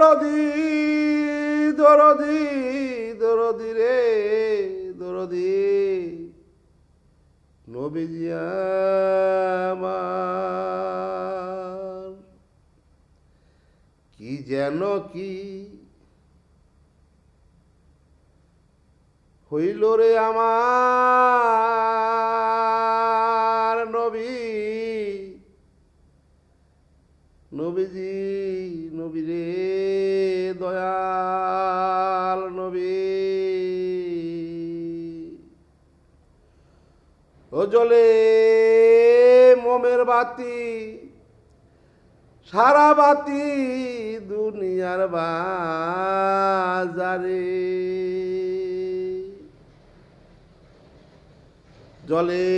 দরদি দরদি দরদি রে, দরদি। নবীজি আমার, কি যেন কি হইল রে আমার নবী। নবীজি, নবী রে। দয়াল নবী। ও জলে মোমের বাতি, সারা বাতি দুনিয়ার বাজারে। জলে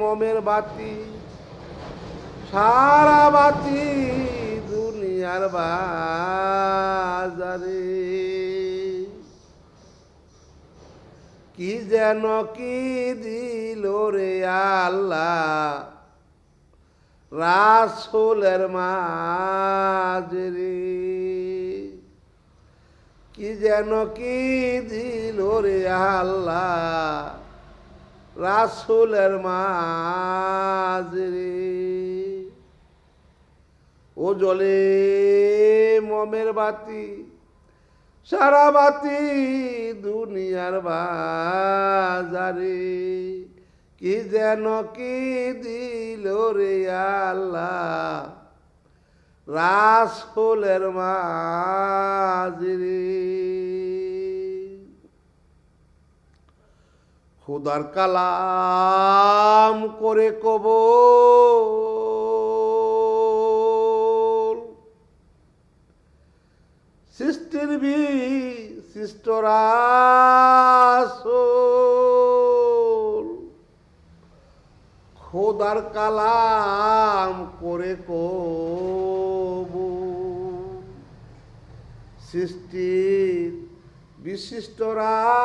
মোমের বাতি, সারা বাতি দুনিয়ার বাজারে কি যেন কি দিল রে আল্লাহ রাসুলের মাঝে রে কি যেন কি দিল রে আল্লাহ রাসুলের মাঝে রে ও জলে মমের বাতি, সারা বাতি দুনিয়ার বাজারে। কি যেন কি দিল রে আল্লাহ, রাসুলের মাঝরে। খুদার কালাম করে কবল সৃষ্টির বি খোদার কালাম করে কবুল সৃষ্টির বিশিষ্ট রাসূল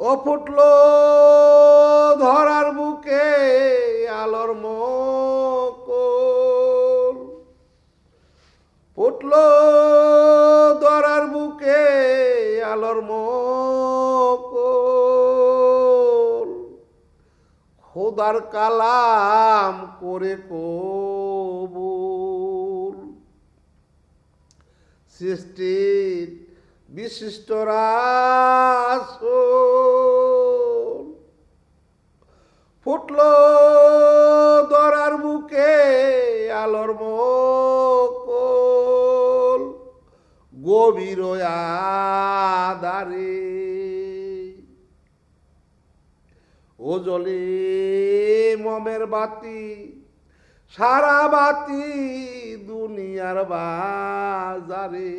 ও ফুটল ধরার বুকে খোদার কালাম করে কবুল। সৃষ্টির বিশিষ্ট ফুটল দরার বুকে আলোর মকল গভীর আদারে ও জলে মমের বাতি, সারা বাতি দুনিয়ার বাজারে।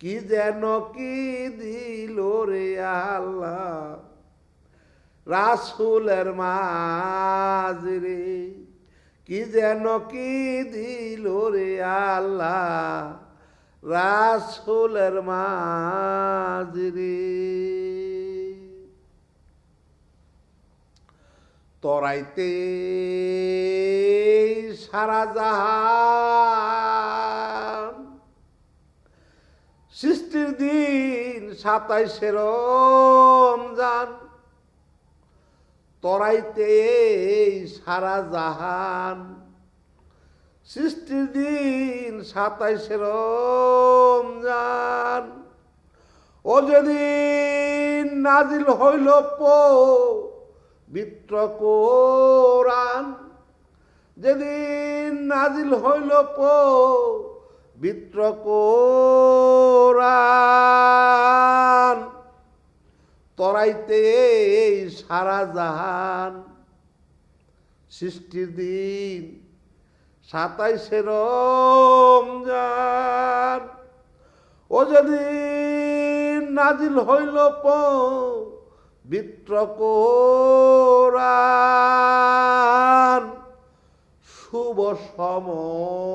কি যেন কি দিল রে আল্লাহ রাসুলের মাঝরে। কি যেন কি দিল রে আল্লাহ রাসুলের মাঝরে। তরাইতে সারা জাহান। সৃষ্টির দিন সাতাইশে রমজান। তরাইতে সারা জাহান। সৃষ্টির দিন সাতাইশে রমজান। ও যেদিন নাজিল হইল পো বিত্র কোরআন যেদিন নাজিল হইল পো বিত্র কোরআন বাড়াইতে এই সারা জাহান। সৃষ্টির দিন সাতাইশে রমজান। ও যেদিন নাজিল হইল বিত্র কোরআন শুভ সমচারে।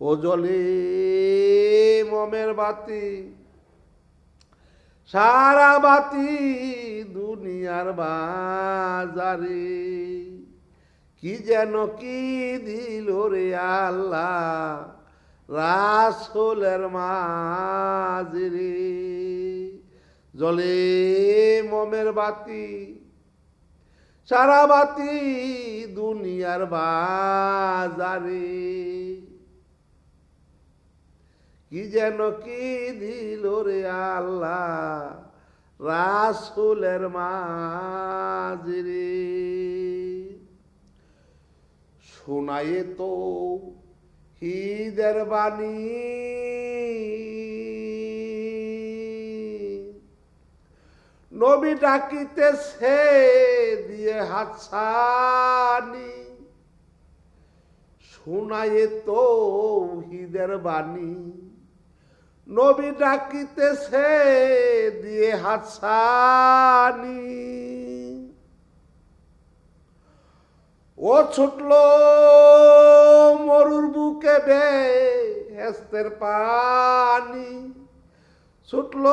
ও জলে মমের বাতি, সারা বাতি দুনিয়ার বাজারে। কি যেন কি দিল রে আল্লাহ রাসোলের মাঝরে। জলে মমের বাতি, সারা বাতি দুনিয়ার বাজারে। কি যেন কি দিল রে আল্লাহ রাসুলের মাঝরে। শোনায়ে তো হিদের বাণী। নবী ডাকিতে সে দিয়ে হাতছানি। শোনায়ে তো হিদের বাণী। নবী ডাকিতে সে দিয়ে হাতছানি। ও ছুটল মরুর বুকে বে হেস্তের পানি। ছুটল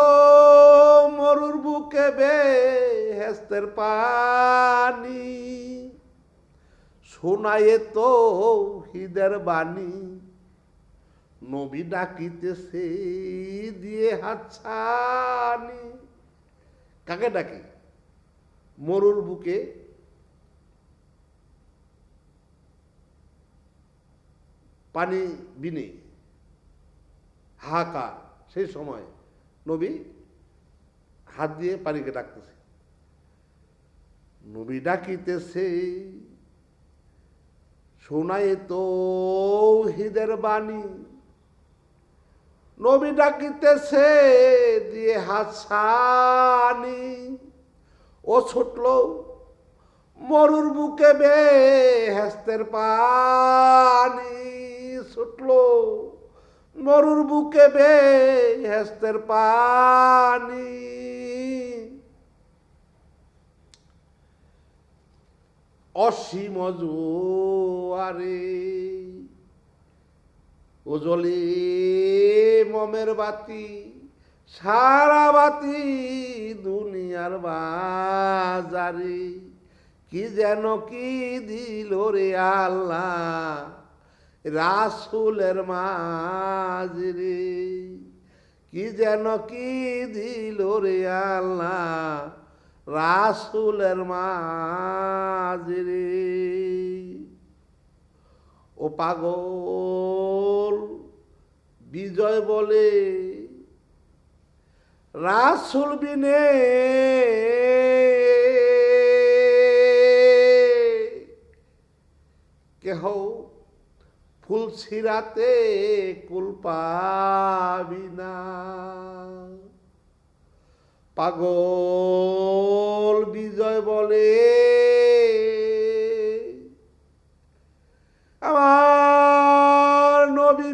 মরুর বুকে বে হেস্তের পানি। শোনায়ে তো হিদের বাণী, নবী ডাকিতেছে দিয়ে হাতছানি। কাকে ডাকে? মরুর বুকে পানি বিনে। হাহাকার, সেই সময় নবী হাত দিয়ে পানিকে ডাকতেছে। নবী ডাকিতেছে, শোনায় তো হিদের বাণী। নবী ডাকিতেছে, দিয়ে হাসানি। ও ছুটল, মরুর বুকে বে হেস্তের পানি। ছুটল। মরুর বুকে বে হেস্তের পানি। অসীম জোয়ারে ওজলে মমের বাতি, সারা বাতি দুনিয়ার বাজারে। কি যেন কি দিল রে আল্লাহ রাসুলের মাঝরে কি যেন কি দিল রে আল্লাহ রাসুলের মাঝরে ও পাগল, বিজয় বলে রাসুল বিনে কেহ ফুল ছিড়াতে কুল পাবি না। পাগল বিজয় বলে, আমার নবী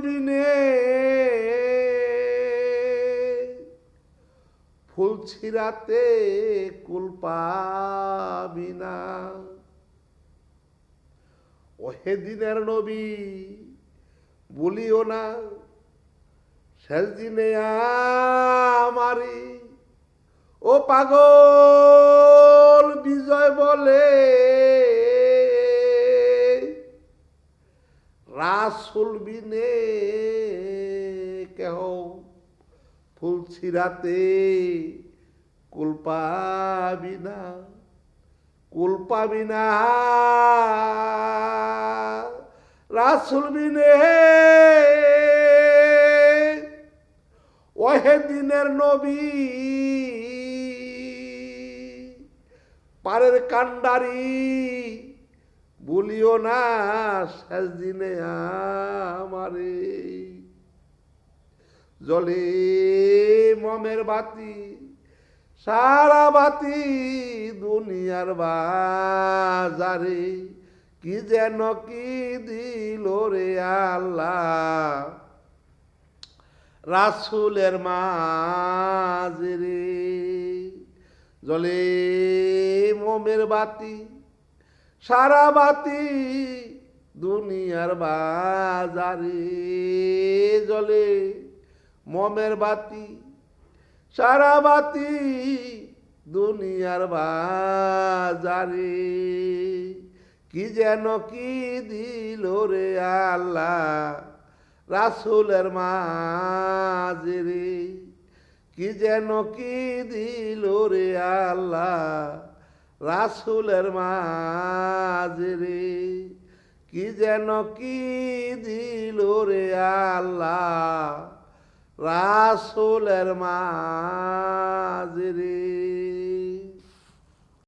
ফুল ছিড়াতে কুল পাবি না। ওহে দিনের নবী বলিও না শেষ দিনে আমারি, ও পাগল বিজয় বলে, রাসুল বিনে কেহ ফুল ছিড়াতে কুল পাবি না, কুল পাবি না। রাসুল বিনে। ওহে দিনের নবী। পারের কান্ডারি বলিও না শেষ দিনে আমারে। জলে মমের বাতি, সারা বাতি দুনিয়ার বাজারে। কি যেন কি দিল রে আল্লাহ? রাসুলের মাঝে রে জলে মোমের বাতি, সারা বাতি দুনিয়ার বাজারে। জলে মোমের বাতি, সারা বাতি দুনিয়ার বাজারে। কি যেন কি দিল রে আল্লাহ? রাসুলের মাঝে রে কি যেন কি দিল রে আল্লাহ? রাসুলের মাঝে রে কি যেন কি দিল রে আল্লাহ? রাসুলের মাঝে